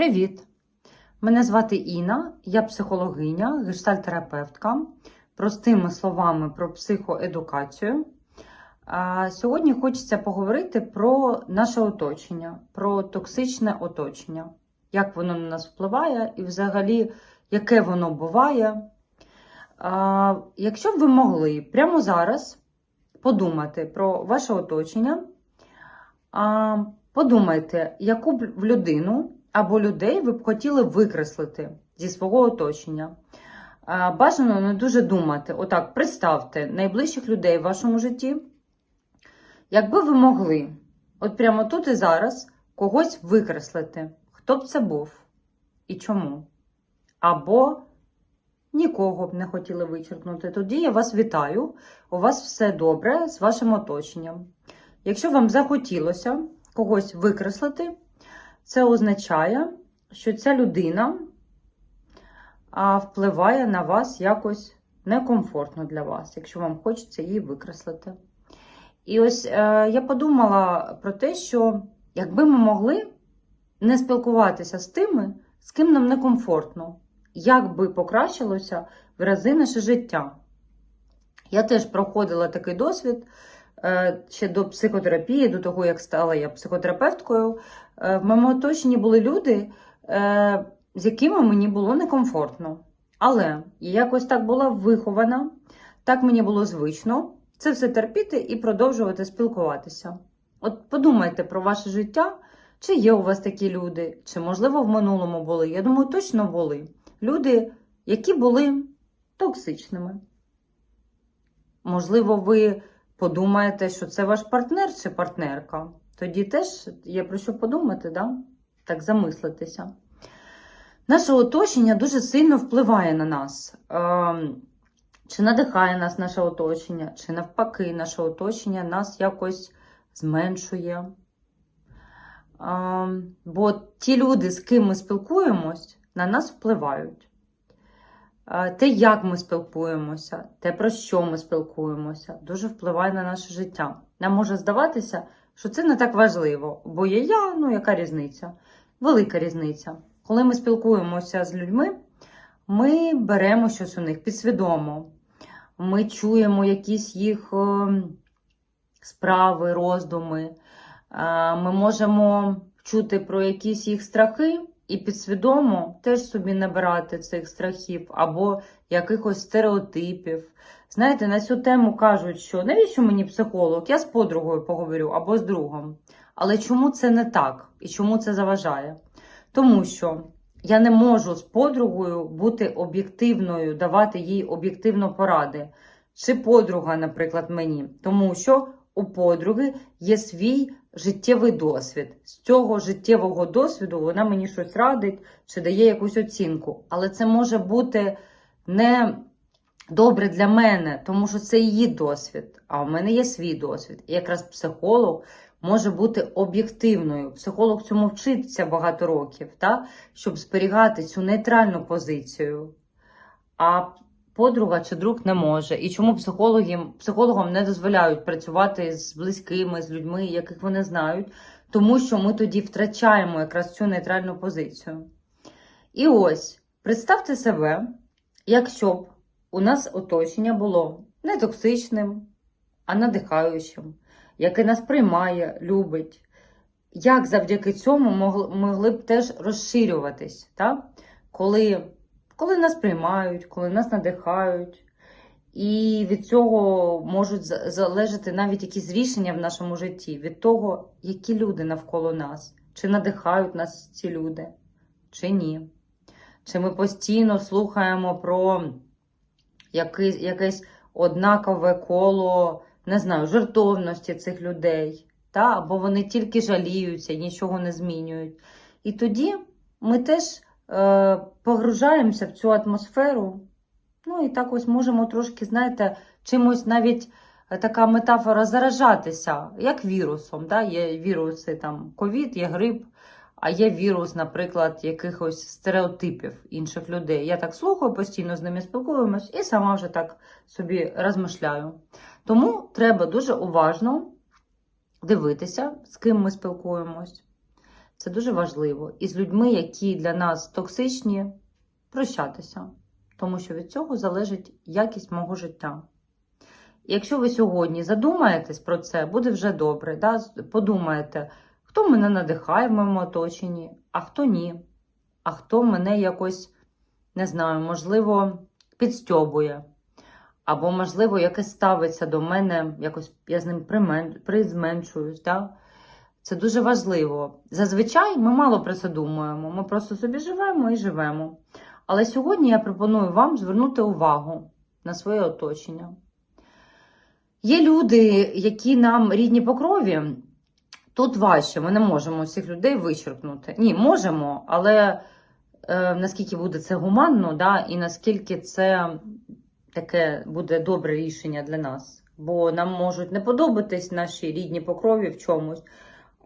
Привіт! Мене звати Інна, я психологиня, гештальтерапевтка. Простими словами про психоедукацію. Сьогодні хочеться поговорити про наше оточення, про токсичне оточення, як воно на нас впливає і взагалі, яке воно буває. Якщо б ви могли прямо зараз подумати про ваше оточення, подумайте, яку б людину або людей ви б хотіли викреслити зі свого оточення. Бажано не дуже думати. Отак, представте найближчих людей в вашому житті. Якби ви могли, от прямо тут і зараз, когось викреслити, хто б це був і чому? Або нікого б не хотіли вичеркнути, тоді я вас вітаю. У вас все добре з вашим оточенням. Якщо вам захотілося когось викреслити, це означає, що ця людина впливає на вас якось некомфортно для вас, якщо вам хочеться її викреслити. І ось е, я подумала про те, що якби ми могли не спілкуватися з тими, з ким нам некомфортно, як би покращилося в рази наше життя. Я теж проходила такий досвід ще до психотерапії, до того, як стала я психотерапевткою. Е, в моєму оточенні були люди, е, з якими мені було некомфортно. Але я якось так була вихована, так мені було звично це все терпіти і продовжувати спілкуватися. От подумайте про ваше життя, чи є у вас такі люди, чи, можливо, в минулому були. Я думаю, точно були. Люди, які були токсичними. Можливо, ви подумаєте, що це ваш партнер чи партнерка. Тоді теж є про що подумати, да? так замислитися. Наше оточення дуже сильно впливає на нас. Ем, чи надихає нас наше оточення, чи навпаки, наше оточення нас якось зменшує. Ем, бо ті люди, з ким ми спілкуємось, на нас впливають. Те, як ми спілкуємося, те, про що ми спілкуємося, дуже впливає на наше життя. Нам може здаватися, що це не так важливо, бо є я, ну яка різниця? Велика різниця. Коли ми спілкуємося з людьми, ми беремо щось у них підсвідомо. Ми чуємо якісь їх справи, роздуми. Ми можемо чути про якісь їх страхи і підсвідомо теж собі набирати цих страхів або якихось стереотипів. Знаєте, на цю тему кажуть, що навіщо мені психолог? Я з подругою поговорю або з другом. Але чому це не так і чому це заважає? Тому що я не можу з подругою бути об'єктивною, давати їй об'єктивно поради. Чи подруга, наприклад, мені. Тому що у подруги є свій життєвий досвід. З цього життєвого досвіду вона мені щось радить чи дає якусь оцінку. Але це може бути не добре для мене, тому що це її досвід. А в мене є свій досвід. І якраз психолог може бути об'єктивною. Психолог цьому вчиться багато років, та? щоб зберігати цю нейтральну позицію. А подруга чи друг не може. І чому психологам, психологам не дозволяють працювати з близькими, з людьми, яких вони знають, тому що ми тоді втрачаємо якраз цю нейтральну позицію. І ось, представте себе, якщо б у нас оточення було не токсичним, а надихаючим яке нас приймає, любить. Як завдяки цьому могли, б теж розширюватись, так? коли коли нас приймають, коли нас надихають, і від цього можуть залежати навіть якісь рішення в нашому житті, від того, які люди навколо нас, чи надихають нас ці люди, чи ні. Чи ми постійно слухаємо про якесь, якесь однакове коло не знаю, жертовності цих людей, та? або вони тільки жаліються, нічого не змінюють. І тоді ми теж погружаємося в цю атмосферу. Ну і так ось можемо трошки, знаєте, чимось навіть е, така метафора заражатися, як вірусом. Да? Є віруси там ковід, є грип, а є вірус, наприклад, якихось стереотипів інших людей. Я так слухаю, постійно з ними спілкуємось і сама вже так собі розмишляю. Тому треба дуже уважно дивитися, з ким ми спілкуємось. Це дуже важливо. І з людьми, які для нас токсичні, прощатися, тому що від цього залежить якість мого життя. Якщо ви сьогодні задумаєтесь про це, буде вже добре. Да? Подумаєте, хто мене надихає в моєму оточенні, а хто ні. А хто мене якось, не знаю, можливо, підстьобує. Або, можливо, якось ставиться до мене, якось я з ним призменшуюсь. Да? Це дуже важливо. Зазвичай ми мало про це думаємо. Ми просто собі живемо і живемо. Але сьогодні я пропоную вам звернути увагу на своє оточення. Є люди, які нам рідні по крові. Тут важче, ми не можемо всіх людей вичеркнути. Ні, можемо, але е, наскільки буде це гуманно, да, і наскільки це таке буде добре рішення для нас. Бо нам можуть не подобатись наші рідні по крові в чомусь,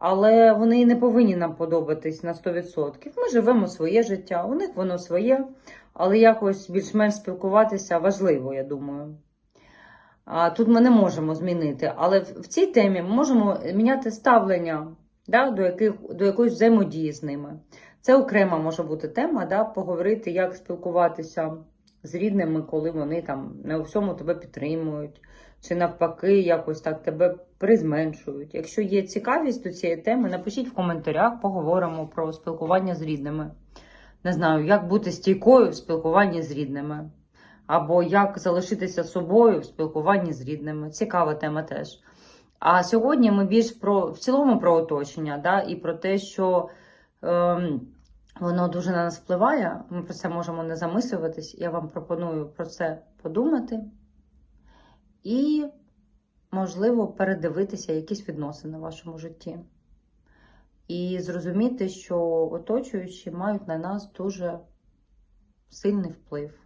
але вони не повинні нам подобатись на 100%. Ми живемо своє життя, у них воно своє, але якось більш-менш спілкуватися важливо, я думаю. А Тут ми не можемо змінити, але в в цій темі ми можемо міняти ставлення да, до, яких, до якоїсь взаємодії з ними. Це окрема може бути тема, да, поговорити, як спілкуватися з рідними, коли вони там не у всьому тебе підтримують, чи навпаки, якось так тебе призменшують. Якщо є цікавість до цієї теми, напишіть в коментарях, поговоримо про спілкування з рідними. Не знаю, як бути стійкою в спілкуванні з рідними. Або як залишитися собою в спілкуванні з рідними. Цікава тема теж. А сьогодні ми більш про в цілому про оточення, да, і про те, що ем, воно дуже на нас впливає. Ми про це можемо не замислюватись. Я вам пропоную про це подумати і, можливо, передивитися якісь відносини в вашому житті. І зрозуміти, що оточуючі мають на нас дуже сильний вплив.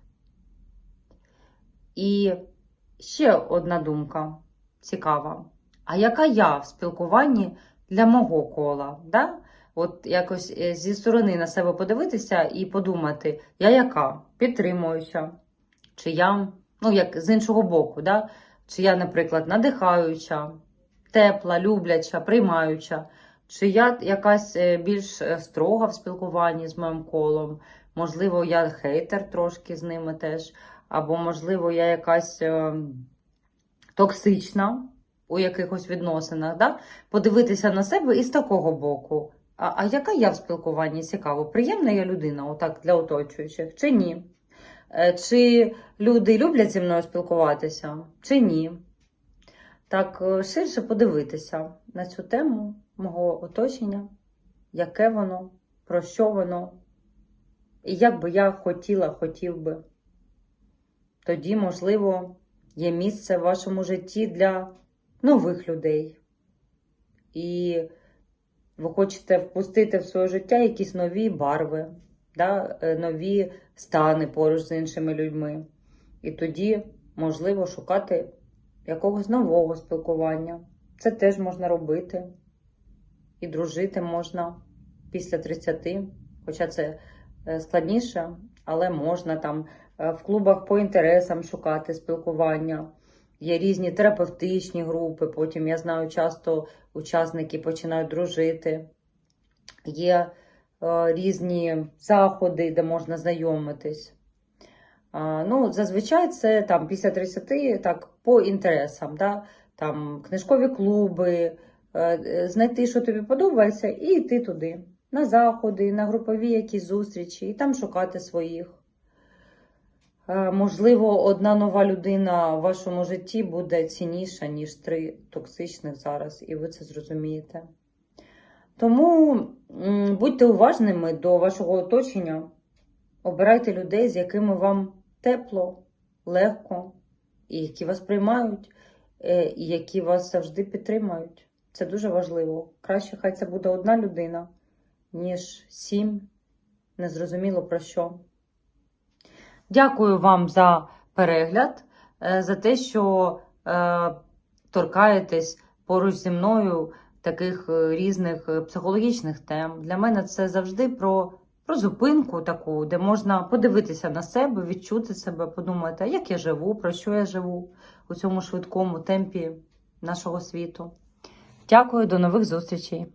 І ще одна думка цікава. А яка я в спілкуванні для мого кола? Да? От якось е, зі сторони на себе подивитися і подумати, я яка? Підтримуюча, чи я, ну, як з іншого боку, да? Чи я, наприклад, надихаюча, тепла, любляча, приймаюча, чи я якась е, більш е, строга в спілкуванні з моїм колом, можливо, я хейтер трошки з ними теж. Або, можливо, я якась е, токсична у якихось відносинах, да? подивитися на себе і з такого боку. А, а яка я в спілкуванні цікаво? Приємна я людина, отак для оточуючих, чи ні? Е, Чи люди люблять зі мною спілкуватися, чи ні? Так, е, ширше подивитися на цю тему мого оточення, яке воно, про що воно, і як би я хотіла, хотів би тоді, можливо, є місце в вашому житті для нових людей. І ви хочете впустити в своє життя якісь нові барви, да? е, нові стани поруч з іншими людьми. І тоді, можливо, шукати якогось нового спілкування. Це теж можна робити. І дружити можна після 30, хоча це е, складніше, але можна там е, в клубах по інтересам шукати спілкування. Є різні терапевтичні групи, потім я знаю, часто учасники починають дружити. Є різні заходи, де можна знайомитись. Е, ну, Зазвичай це там після 30 так, по інтересам, да? там книжкові клуби, е, знайти, що тобі подобається, і йти туди на заходи, на групові якісь зустрічі, і там шукати своїх. Е, Можливо, одна нова людина в вашому житті буде цінніша, ніж три токсичних зараз, і ви це зрозумієте. Тому будьте уважними до вашого оточення, обирайте людей, з якими вам тепло, легко, і які вас приймають, е, і які вас завжди підтримають. Це дуже важливо. Краще хай це буде одна людина, ніж сім, незрозуміло про що. Дякую вам за перегляд, е, за те, що е, торкаєтесь поруч зі мною таких е, різних е, психологічних тем. Для мене це завжди про, про зупинку таку, де можна подивитися на себе, відчути себе, подумати, як я живу, про що я живу у цьому швидкому темпі нашого світу. Дякую, до нових зустрічей!